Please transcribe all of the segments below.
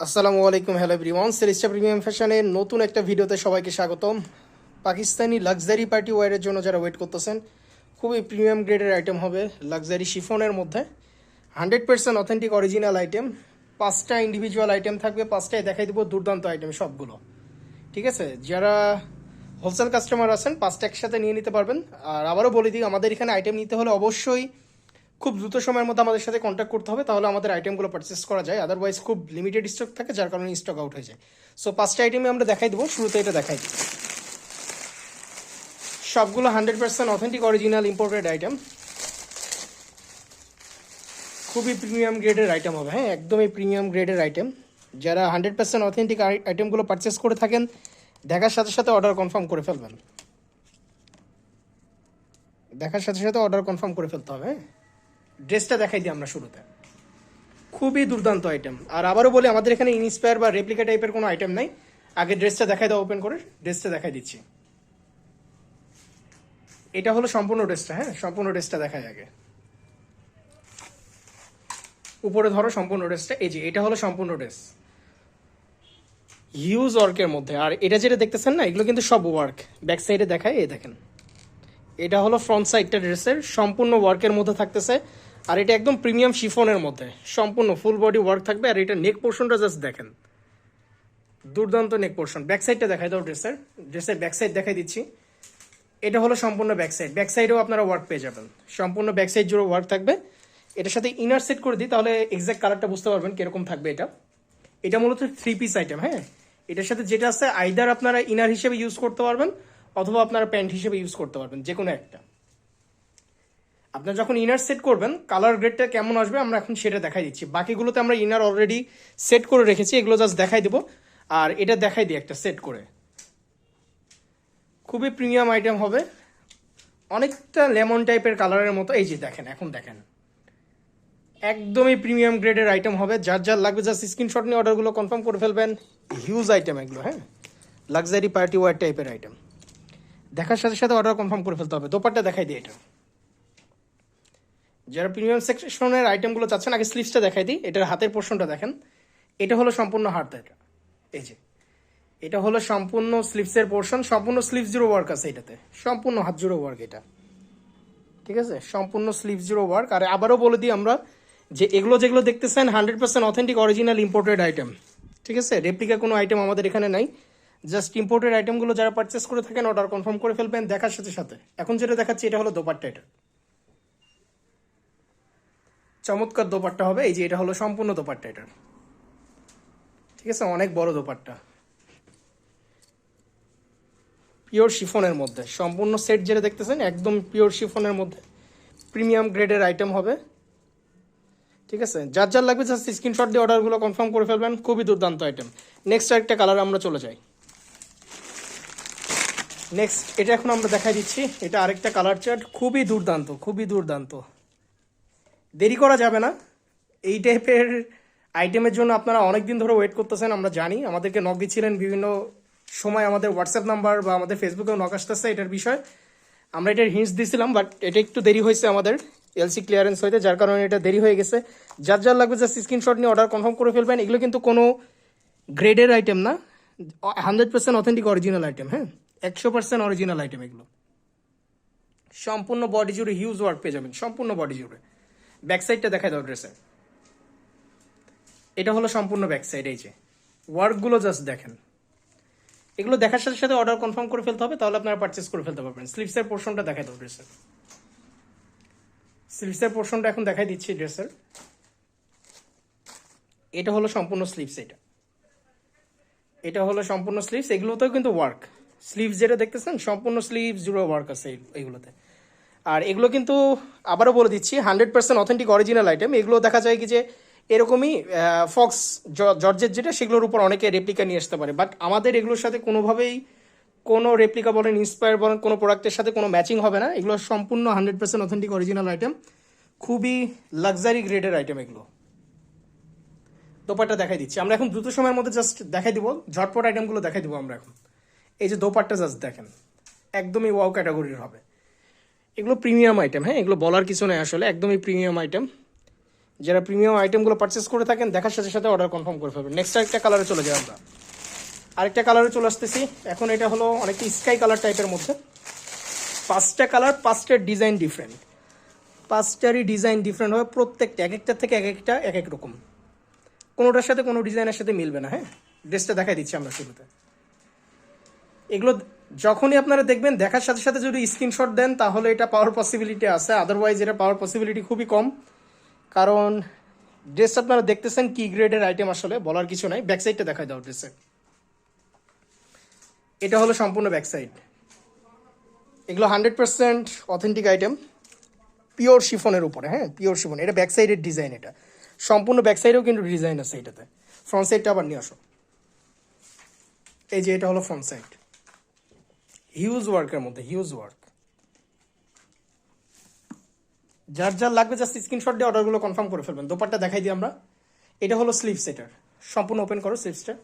আসসালামু আলাইকুম, hello everyone. সেরিস্টা premium ফ্যাশনের নতুন একটা ভিডিওতে সবাইকে স্বাগতম। পাকিস্তানি লাক্সারি পার্টি ওয়ারের জন্য যারা ওয়েট করতেছেন, খুবই প্রিমিয়াম গ্রেডের আইটেম হবে লাক্সারি শিফনের মধ্যে। Hundred percent authentic original item পাঁচটা ইন্ডিভিজুয়াল আইটেম থাকবে পাঁচটায় দেখাই দেবো দুর্দান্ত আইটেম সবগুলো। ঠিক আছে? যারা হোলসেল কাস্টমার আছেন, পাঁচটা একসাথে নিয়ে নিতে পারবেন। আর আবারও বলে দিই, আমাদের এখানে আইটেম নিতে হলে অবশ্যই খুব দ্রুত সময়ের মধ্যে আমাদের সাথে কন্ট্যাক্ট করতে হবে, তাহলে আমাদের আইটেমগুলো পারচেস করা যায়। আদারওয়াইজ খুব লিমিটেড স্টক থাকে, যার কারণে স্টক আউট হয়ে যায়। সো পাঁচটা আইটেমে আমরা দেখাই দেবো, শুরুতে এটা দেখাই দিই। সবগুলো hundred percent authentic original imported item খুবই প্রিমিয়াম গ্রেডের আইটেম হবে হ্যাঁ একদমই প্রিমিয়াম গ্রেডের আইটেম যারা হান্ড্রেড পার্সেন্ট অথেন্টিক আইটেমগুলো পারচেস করে থাকেন, দেখার সাথে সাথে অর্ডার কনফার্ম করে ফেলবেন। দেখার সাথে সাথে অর্ডার কনফার্ম করে ফেলতে হবে হ্যাঁ। ড্রেসটা দেখাই দিই আমরা শুরুতে। খুবই দুর্দান্ত আইটেম আর আবারও বলি, আমাদের এখানে ইনস্পায়ার বা রেপ্লিকা টাইপের কোনো আইটেম নাই। আগে ড্রেসটা দেখাই দাও ওপেন করে। ড্রেসটা দেখাই দিচ্ছি। এটা হলো সম্পূর্ণ ড্রেসটা হ্যাঁ? সম্পূর্ণ ড্রেসটা দেখাই আগে। উপরে ধরো সম্পূর্ণ ড্রেসটা, এই যে, এটা হলো সম্পূর্ণ ড্রেস। হিউজ ওয়ার্কের মধ্যে। আর এটা যেটা দেখতেছেন না, এগুলো কিন্তু সব ওয়ার্ক ব্যাক সাইডে দেখায় এই দেখেন। এটা হলো ফ্রন্ট সাইডটা ড্রেসের সম্পূর্ণ ওয়ার্কের মধ্যে থাকতেছে। আর এটা একদম প্রিমিয়াম শিফনের মধ্যে। সম্পূর্ণ ফুল বডি ওয়ার্ক থাকবে আর এটা নেক পোর্শনটা জাস্ট দেখেন। দুর্দান্ত নেক পোর্শন ব্যাক সাইডটা দেখাই দাও ড্রেসের ড্রেসের ব্যাক সাইড দেখাই দিচ্ছি। এটা হলো সম্পূর্ণ ব্যাক সাইড ব্যাক সাইডেও আপনারা ওয়ার্ক পেয়ে যাবেন। সম্পূর্ণ ব্যাক সাইড জুড়ে ওয়ার্ক থাকবে। এটার সাথে ইনার সেট করে দিই, তাহলে এক্সাক্ট কালারটা বুঝতে পারবেন কীরকম থাকবে এটা। এটা মূলত থ্রি পিস আইটেম হ্যাঁ? এটার সাথে যেটা আছে আইদার আপনারা ইনার হিসেবে ইউজ করতে পারবেন, অথবা আপনারা প্যান্ট হিসেবে ইউজ করতে পারবেন যে কোনো একটা। আপনার যখন ইনার সেট করবেন কালার গ্রেডটা কেমন আসবে আমরা এখন সেটা দেখাই দিচ্ছি। বাকিগুলোতে আমরা ইনার অলরেডি সেট করে রেখেছি, এগুলো জাস্ট দেখাই দেবো। আর এটা দেখাই দিই একটা সেট করে। খুবই প্রিমিয়াম আইটেম হবে। অনেকটা লেমন টাইপের কালারের মতো। এই যে দেখেন, এখন দেখেন। একদমই প্রিমিয়াম গ্রেডের আইটেম হবে। যার যার লাগবে জাস্ট স্ক্রিনশট নিয়ে অর্ডারগুলো কনফার্ম করে ফেলবেন। হিউজ আইটেম এগুলো হ্যাঁ? লাক্সারি পার্টি ওয়ার টাইপের আইটেম দেখার সাথে সাথে অর্ডার কনফার্ম করে ফেলতে হবে। দোপারটা দেখাই দিই এটা। যারা প্রিমিয়াম সেকশনের আইটেমগুলো চাচ্ছেন, আগে স্লিভসটা দেখাই দিই। এটার হাতের পোর্শনটা দেখেন। এটা হলো সম্পূর্ণ হাত এটা এই যে, এটা হলো সম্পূর্ণ স্লিভসের পোর্শন সম্পূর্ণ স্লিভ জিরো ওয়ার্ক আছে এটাতে। সম্পূর্ণ হাত জুড়ো ওয়ার্ক এটা। ঠিক আছে? সম্পূর্ণ স্লিভ জিরো ওয়ার্ক আর আবারও বলে দিই আমরা যে, এগুলো যেগুলো দেখতেছেন hundred percent authentic original imported item ঠিক আছে? রেপ্লিকা কোনো আইটেম আমাদের এখানে নাই। জাস্ট ইম্পোর্টেড আইটেমগুলো যারা পারচেস করে থাকেন অর্ডার কনফার্ম করে ফেলবেন, দেখার সাথে সাথে। এখন যেটা দেখাচ্ছি, এটা হলো দোপাট্টা এটা। চমৎকার দোপাট্টা হবে। এই যে এটা হলো সম্পূর্ণ দোপাট্টা এটার ঠিক আছে? অনেক বড় দোপাট্টা। পিওর শিফনের মধ্যে। সম্পূর্ণ সেট যেটা দেখতেছেন, একদম পিওর শিফনের মধ্যে। প্রিমিয়াম গ্রেডের আইটেম হবে। ঠিক আছে? যার যার লাগবে জাস্ট স্ক্রিনশট দিয়ে অর্ডারগুলো কনফার্ম করে ফেলবেন। খুবই দুর্দান্ত আইটেম নেক্সট আরেকটা কালার আমরা চলে যাই। নেক্সট এটা এখন আমরা দেখাই দিচ্ছি। এটা আরেকটা কালার চার্ট খুবই দুর্দান্ত খুবই দুর্দান্ত। দেরি করা যাবে না। এই টাইপের আইটেমের জন্য আপনারা অনেক দিন ধরে ওয়েট করতেছেন, আমরা জানি। আমাদেরকে নক দিচ্ছিলেন বিভিন্ন সময় আমাদের হোয়াটসঅ্যাপ নাম্বার বা আমাদের ফেসবুকেও নক আসতেছে এটার বিষয়। আমরা এটার হিন্টস দিয়েছিলাম বাট এটা একটু দেরি হয়েছে আমাদের এলসি ক্লিয়ারেন্স হইতে, যার কারণে এটা দেরি হয়ে গেছে। যার যার লাগবে জাস্ট স্ক্রিনশট নিয়ে অর্ডার কনফার্ম করে ফেলবেন। এগুলো কিন্তু কোনো গ্রেডের আইটেম না। Hundred percent authentic original item হ্যাঁ? একশো পার্সেন্ট অরিজিনাল আইটেম এগুলো। সম্পূর্ণ বডি জুড়ে হিউজ ওয়ার্ক পেয়ে যাবেন, সম্পূর্ণ বডি জুড়ে। ব্যাক সাইডটা দেখাই দাও ড্রেসের এটা হলো সম্পূর্ণ ব্যাক সাইড এই যে। ওয়ার্কগুলো জাস্ট দেখেন। এগুলো দেখার সাথে সাথে অর্ডার কনফার্ম করে ফেলতে হবে, তাহলে আপনারা পারচেস করে ফেলতে পারবেন। স্লিভসের পোর্শনটা দেখাই দাও ড্রেসের স্লিভসের পোর্শনটা এখন দেখাই দিচ্ছি ড্রেসের এটা হলো সম্পূর্ণ স্লিভস এটা। এটা হলো সম্পূর্ণ স্লিভস এগুলোতেও কিন্তু ওয়ার্ক স্লিভস যেটা দেখতেছেন, সম্পূর্ণ স্লিভস জুড়ে ওয়ার্ক আছে এই- এইগুলোতে। আর এগুলো কিন্তু আবারও বলে দিচ্ছি hundred percent authentic original item এগুলো দেখা যায় কি যে এরকমই ফক্স জর্জের যেটা, সেগুলোর উপর অনেকে রেপ্লিকা নিয়ে আসতে পারে। বাট আমাদের এগুলোর সাথে কোনোভাবেই কোনো রেপ্লিকা বলেন ইন্সপায়ার বলেন, কোনো প্রোডাক্টের সাথে কোনো ম্যাচিং হবে না। এগুলো সম্পূর্ণ hundred percent authentic original item খুবই লাক্সারি গ্রেডের আইটেম এগুলো। দোপাট্টা দেখাই দিচ্ছি। আমরা এখন দ্রুত সময়ের মধ্যে জাস্ট দেখাই দিব। ঝটপট আইটেমগুলো দেখাই দিব আমরা এখন। এই যে দোপাট্টা জাস্ট দেখেন। একদমই ওয়াও ক্যাটাগরির হবে। এগুলো প্রিমিয়াম আইটেম হ্যাঁ? এগুলো বলার কিছু নেই আসলে, একদমই প্রিমিয়াম আইটেম যারা প্রিমিয়াম আইটেমগুলো পারচেস করে থাকেন, দেখার সাথে সাথে অর্ডার কনফার্ম করে ফেলবেন। নেক্সট আরেকটা কালারে চলে যাই আমরা। আরেকটা কালারে চলে আসতেছি। এখন এটা হলো অনেকটা স্কাই কালার টাইপের মধ্যে। পাঁচটা কালার পাঁচটার ডিজাইন ডিফারেন্ট পাঁচটারই ডিজাইন ডিফারেন্ট হবে প্রত্যেকটা, এক একটা থেকে এক একটা, এক এক রকম। কোনোটার সাথে কোনো ডিজাইনের সাথে মিলবে না হ্যাঁ? ড্রেসটা দেখাই দিচ্ছি আমরা শুরুতে। এগুলো যখনই আপনারা দেখবেন, দেখার সাথে সাথে যদি স্ক্রিনশট দেন, তাহলে এটা পাওয়ার পসিবিলিটি আছে। আদারওয়াইজ এটা পাওয়ার পসিবিলিটি খুবই কম। কারণ ড্রেস আপনারা দেখতেছেন কি গ্রেডের আইটেম আসলে, বলার কিছু নাই। ব্যাক সাইডটা দেখাই দাও ড্রেসে এটা হলো সম্পূর্ণ ব্যাক সাইড এগুলো hundred percent authentic item pure শিফনের উপরে হ্যাঁ? পিওর শিফন এটা ব্যাক সাইডের ডিজাইন এটা। সম্পূর্ণ ব্যাক সাইডেও কিন্তু ডিজাইন আছে এটাতে। ফ্রন্ট সাইডটা আবার নিয়ে আসো। এই যে এটা হলো ফ্রন্ট সাইড হিউজ ওয়ার্কের মধ্যে, হিউজ ওয়ার্ক। যার যার লাগবে জাস্ট স্ক্রিনশট দিয়ে অর্ডারগুলো কনফার্ম করে ফেলবেন। দোপারটা দেখাই দিই আমরা। এটা হলো স্লিভস সেটার সম্পূর্ণ ওপেন করো স্লিভসটা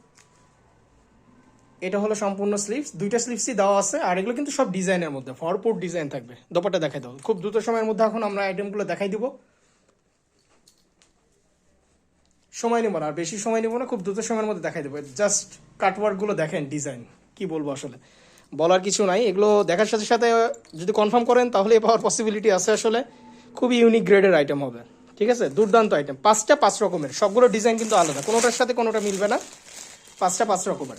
এটা হলো সম্পূর্ণ স্লিভস দুইটা স্লিভসই দেওয়া আছে, আর এগুলো কিন্তু সব ডিজাইনের মধ্যে। ভরপুর ডিজাইন থাকবে। দোপারটা দেখাই দাও। খুব দ্রুত সময়ের মধ্যে এখন আমরা আইটেমগুলো দেখাই দিব। সময় নেব না, আর বেশি সময় নেব না, খুব দ্রুত সময়ের মধ্যে দেখাই দেবো। জাস্ট কাটওয়ার্কগুলো দেখেন ডিজাইন কি বলব আসলে? বলার কিছু নাই। এগুলো দেখার সাথে সাথে যদি কনফার্ম করেন, তাহলে পাওয়ার পসিবিলিটি আছে আসলে। খুবই ইউনিক গ্রেডের আইটেম হবে। ঠিক আছে? দুর্দান্ত আইটেম পাঁচটা পাঁচ রকমের। সবগুলো ডিজাইন কিন্তু আলাদা। কোনোটার সাথে কোনোটা মিলবে না। পাঁচটা পাঁচ রকমের।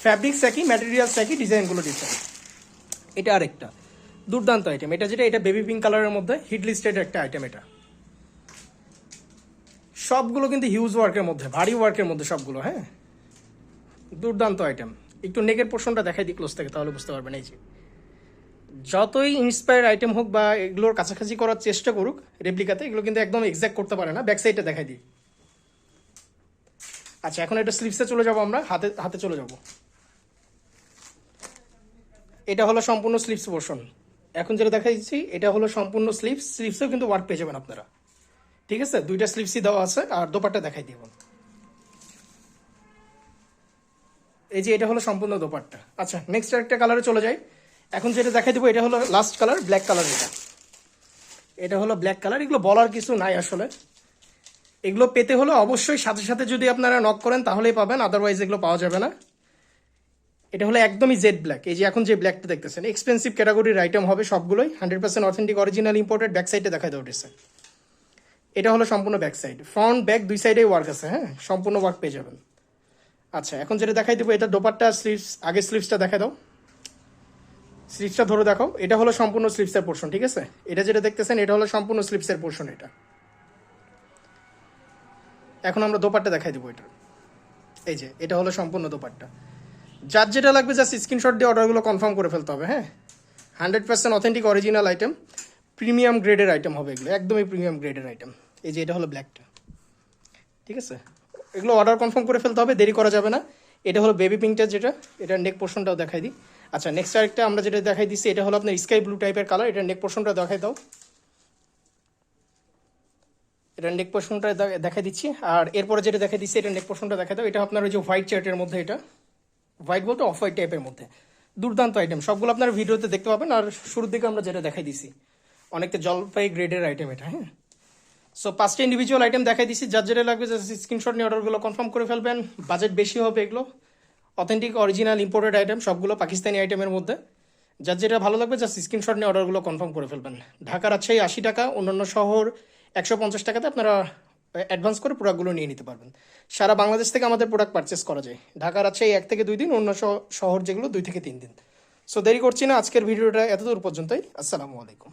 ফ্যাব্রিক্স একই ম্যাটেরিয়ালস একই ডিজাইনগুলো ডিফারেন্ট এটা আরেকটা। দুর্দান্ত আইটেম এটা যেটা, এটা বেবি পিঙ্ক কালারের মধ্যে। হিট লিস্টেড একটা আইটেম এটা। সবগুলো কিন্তু হিউজ ওয়ার্কের মধ্যে, ভারী ওয়ার্কের মধ্যে সবগুলো হ্যাঁ? দুর্দান্ত আইটেম একটু নেকের পোর্শনটা দেখাই দিই ক্লোজ থেকে, তাহলে বুঝতে পারবেন। এই যে, যতই ইন্সপায়ার আইটেম হোক বা এগুলোর কাছাকাছি করার চেষ্টা করুক রেপ্লিকাতে এগুলো কিন্তু একদম এক্সাক্ট করতে পারে না। ব্যাক সাইডটা দেখাই দিই। আচ্ছা এখন এটা স্লিভসে চলে যাব আমরা, হাতে হাতে চলে যাব। এটা হলো সম্পূর্ণ স্লিপস পোর্শন এখন যেটা দেখা দিচ্ছি এটা হলো সম্পূর্ণ স্লিপস স্লিভসেও কিন্তু ওয়ার্ক পেয়ে যাবেন আপনারা। ঠিক আছে? দুইটা স্লিপসই দেওয়া আছে, আর দোপাট্টা দেখাই দিব এই যে এটা হলো সম্পূর্ণ দোপাট্টা। আচ্ছা নেক্সট একটা কালারে চলে যাই। এখন যেটা দেখাই দেবো, এটা হলো লাস্ট কালার ব্ল্যাক কালার এটা। এটা হলো ব্ল্যাক কালার এগুলো বলার কিছু নাই আসলে। এগুলো পেতে হলে অবশ্যই সাথে সাথে যদি আপনারা নক করেন, তাহলেই পাবেন আদারওয়াইজ এগুলো পাওয়া যাবে না। এটা হলো একদমই জেড ব্ল্যাক এই যে এখন যে ব্ল্যাকটা দেখতেছেন এক্সপেন্সিভ ক্যাটাগরির আইটেম হবে সবগুলোই। Hundred percent authentic original imported back সাইডে দেখাই দেওয়া উঠেছে এটা হলো সম্পূর্ণ ব্যাক সাইড ফ্রন্ট ব্যাক দুই সাইডেই ওয়ার্ক আছে হ্যাঁ? সম্পূর্ণ ওয়ার্ক পেয়ে যাবেন। আচ্ছা এখন যেটা দেখাই দেবো, এটা দোপাট্টা স্লিভস আগে স্লিভসটা দেখাই দাও। স্লিভসটা ধরে দেখো, এটা হলো সম্পূর্ণ স্লিভসের পোর্শন ঠিক আছে? এটা যেটা দেখতেছেন, এটা হলো সম্পূর্ণ স্লিভসের পোর্শন এটা। এখন আমরা দোপাট্টা দেখাই দেবো এটা। এই যে, এটা হলো সম্পূর্ণ দোপাট্টা। যার যেটা লাগবে জাস্ট স্ক্রিনশট দিয়ে অর্ডারগুলো কনফার্ম করে ফেলতে হবে হ্যাঁ? Hundred percent authentic original item premium গ্রেডের আইটেম হবে এগুলো, একদমই প্রিমিয়াম গ্রেডের আইটেম এই যে, এটা হলো ব্ল্যাকটা ঠিক আছে? এগুলো অর্ডার কনফার্ম করে ফেলতে হবে, দেরি করা যাবে না। এটা হলো বেবি পিঙ্কটা যেটা, এটা নেক পোর্শনটাও দেখাই দিই। আচ্ছা নেক্সট আরেকটা আমরা যেটা দেখাই দিচ্ছি, এটা হলো আপনার স্কাই ব্লু টাইপের কালার এটা নেক পোর্শনটা দেখাই দাও। এটা নেক পোর্শনটা দেখাই দিচ্ছি। আর এরপরে যেটা দেখাই দিচ্ছি, এটা নেক পোর্শনটা দেখাই দাও। এটা আপনার ওই যে হোয়াইট চার্টের মধ্যে এটা। হোয়াইট বলতে অফ হোয়াইট টাইপের মধ্যে। দুর্দান্ত আইটেম সবগুলো আপনার ভিডিওতে দেখতে পাবেন। আর শুরুর দিকে আমরা যেটা দেখাই দিছি অনেকটা জলপাই গ্রেডের আইটেম এটা হ্যাঁ। সো পাঁচটা ইন্ডিভিজুয়াল আইটেম দেখাই দিচ্ছি যার যেটা লাগবে জাস্ট স্ক্রিনশট নিয়ে অর্ডারগুলো কনফার্ম করে ফেলবেন। বাজেট বেশি হবে এগুলো। অথেন্টিক অরিজিনাল ইম্পোর্টেড আইটেম সবগুলো পাকিস্তানি আইটেমের মধ্যে। যার যেটা ভালো লাগবে জাস্ট স্ক্রিনশট নিয়ে অর্ডারগুলো কনফার্ম করে ফেলবেন। ঢাকার আছে আশি টাকা, অন্যান্য শহর একশো পঞ্চাশ টাকাতে আপনারা অ্যাডভান্স করে প্রোডাক্টগুলো নিয়ে নিতে পারবেন। সারা বাংলাদেশ থেকে আমাদের প্রোডাক্ট পারচেস করা যায়। ঢাকার আছে এক থেকে দুই দিন, অন্য শহর যেগুলো দুই থেকে তিন দিন। সো দেরি করছি না, আজকের ভিডিওটা এতদূর পর্যন্তই। আসসালামু আলাইকুম।